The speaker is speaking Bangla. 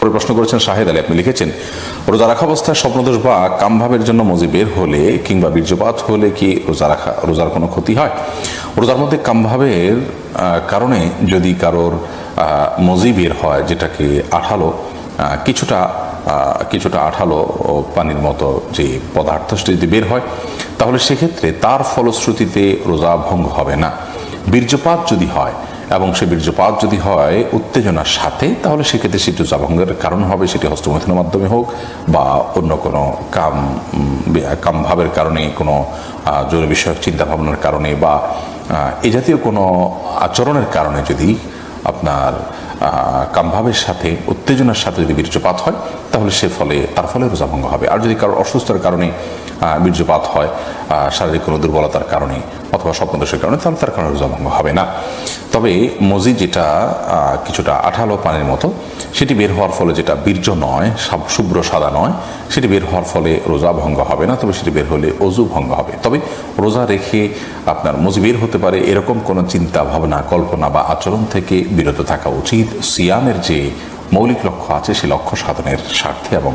পরে প্রশ্ন করেছেন শাহেদ আলী, আপনি লিখেছেন, রোজা রাখা অবস্থায় স্বপ্নদোষ বা কামভাবের জন্য মজি বের হলে কিংবা বীর্যপাত হলে কি রোজা রাখা, রোজার কোনো ক্ষতি হয়? রোজার মধ্যে কামভাবের কারণে যদি কারোর মজি বের হয় যেটাকে আঠালো কিছুটা কিছুটা আঠালো পানির মতো যে পদার্থ যদি বের হয়, তাহলে সেক্ষেত্রে তার ফলশ্রুতিতে রোজা ভঙ্গ হবে না। বীর্যপাত যদি হয় এবং সে বীর্যপাত যদি হয় উত্তেজনার সাথে, তাহলে সেক্ষেত্রে সেটি রোজাভঙ্গের কারণ হবে, সেটি হস্তমৈথুনের মাধ্যমে হোক বা অন্য কোনো কাম কামভাবের কারণে, কোনো জরুরি বিষয়ক চিন্তা ভাবনার কারণে বা এ জাতীয় কোনো আচরণের কারণে যদি আপনার কামভাবের সাথে, উত্তেজনার সাথে যদি বীর্যপাত হয়, তাহলে সে ফলে, তার ফলে রোজাভঙ্গ হবে। আর যদি কারোর অসুস্থতার কারণে বীর্যপাত হয় শারীরিক কোনো দুর্বলতার কারণে অথবা স্বপ্নদোষের কারণে, তাহলে তার কারণে রোজাভঙ্গ হবে না। তবে মজি যেটা কিছুটা আঠালো পানির মতো, সেটি বের হওয়ার ফলে যেটা বীর্য নয় শুভ্র সাদা নয়, সেটি বের হওয়ার ফলে রোজা ভঙ্গ হবে না, তবে সেটি বের হলে অজু ভঙ্গ হবে। তবে রোজা রেখে আপনার মজি বের হতে পারে, এরকম কোনো চিন্তা, ভাবনা, কল্পনা বা আচরণ থেকে বিরত থাকা উচিত। সিয়ামের যে মৌলিক লক্ষ্য আছে, সে লক্ষ্য সাধনের স্বার্থে এবং